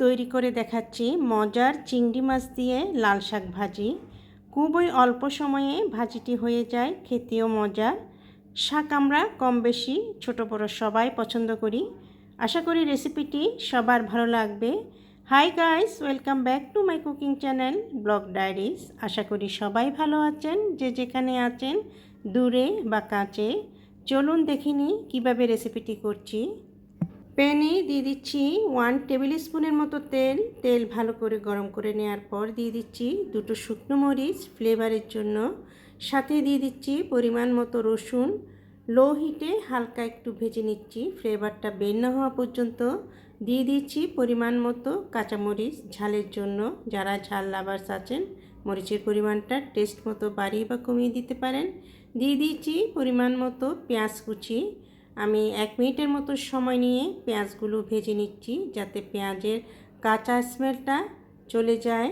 তৈরি করে দেখাচ্ছি মজার চিংড়ি মাছ দিয়ে লাল শাক ভাজি। খুবই অল্প সময়ে ভাজিটি হয়ে যায়, খেতেও মজার শাক আমরা কম বেশি ছোট বড় সবাই পছন্দ করি। আশা করি রেসিপিটি সবার ভালো লাগবে। Hi guys, welcome back to my cooking channel, blog diaries. আশা করি সবাই ভালো আছেন, যে যেখানে আছেন, দূরে বা কাছে। চলুন দেখিনি কীভাবে রেসিপিটি করছি। প্যানে দিয়ে দিচ্ছি ওয়ান টেবিল স্পুনের মতো তেল। তেল ভালো করে গরম করে নেওয়ার পর দিয়ে দিচ্ছি দুটো শুকনো মরিচ ফ্লেভারের জন্য। সাথে দিয়ে দিচ্ছি পরিমাণ মতো রসুন। লো হিটে হালকা একটু ভেজে নিচ্ছি ফ্লেভারটা বের না হওয়া পর্যন্ত। দিয়ে দিচ্ছি পরিমাণ মতো কাঁচামরিচ ঝালের জন্য। যারা ঝাল লাভার্স আছেন, মরিচের পরিমাণটা টেস্ট মতো বাড়িয়ে বা কমিয়ে দিতে পারেন। দিয়ে দিচ্ছি পরিমাণ মতো পেঁয়াজ কুচি। আমি এক মিনিটের মতো সময় নিয়ে পেঁয়াজগুলো ভেজে নিচ্ছি যাতে পেঁয়াজের কাঁচা স্মেলটা চলে যায়।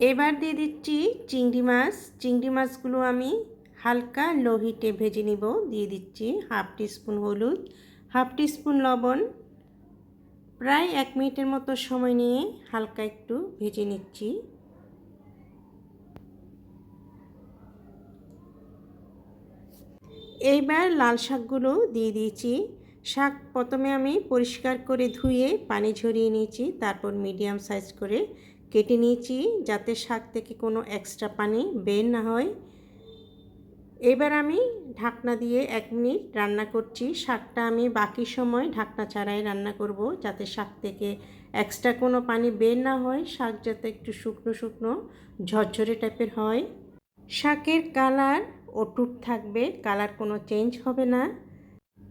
এবার দিয়ে দিচ্ছি চিংড়ি মাছ। চিংড়ি মাছগুলো আমি হালকা লো হিটে ভেজে নিব। দিয়ে দিচ্ছি হাফ টিস্পুন হলুদ, হাফ টিস্পুন লবণ। প্রায় এক মিনিটের মতো সময় নিয়ে হালকা একটু ভেজে নিচ্ছি। এইবার লাল শাকগুলো দিয়ে দিয়েছি। শাক প্রথমে আমি পরিষ্কার করে ধুয়ে পানি ঝরিয়ে নিয়েছি, তারপর মিডিয়াম সাইজ করে কেটে নিয়েছি যাতে শাক থেকে কোনো এক্সট্রা পানি বের না হয়। এবার আমি ঢাকনা দিয়ে এক মিনিট রান্না করছি। শাকটা আমি বাকি সময় ঢাকনা ছাড়াই রান্না করব যাতে শাক থেকে এক্সট্রা কোনো পানি বের না হয়, শাক যাতে একটু শুকনো শুকনো, ঝরঝরে টাইপের হয়। শাকের কালার অটুট থাকবে, কালার কোনো চেঞ্জ হবে না।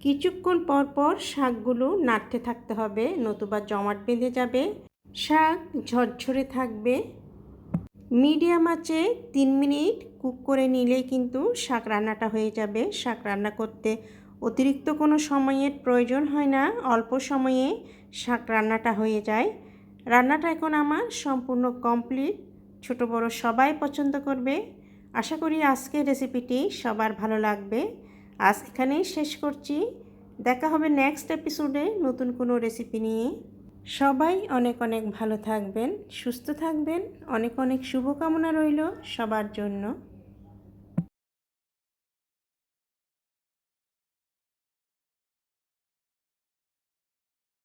কিছুক্ষণ পর পর শাকগুলো নাড়তে থাকতে হবে, নতুবা জমাট বেঁধে যাবে। শাক ঝরঝরে থাকবে। মিডিয়াম আঁচে তিন মিনিট কুক করে নিলেই কিন্তু শাক রান্নাটা হয়ে যাবে। শাক রান্না করতে অতিরিক্ত কোনো সময়ের প্রয়োজন হয় না, অল্প সময়ে শাক রান্নাটা হয়ে যায়। রান্নাটা এখন আমার সম্পূর্ণ কমপ্লিট। ছোট বড় সবাই পছন্দ করবে। আশা করি আজকের রেসিপিটি সবার ভালো লাগবে। আজ এখানেই শেষ করছি। দেখা হবে নেক্সট এপিসোডে নতুন কোনো রেসিপি নিয়ে। সবাই অনেক অনেক ভালো থাকবেন, সুস্থ থাকবেন। অনেক অনেক শুভকামনা রইল সবার জন্য।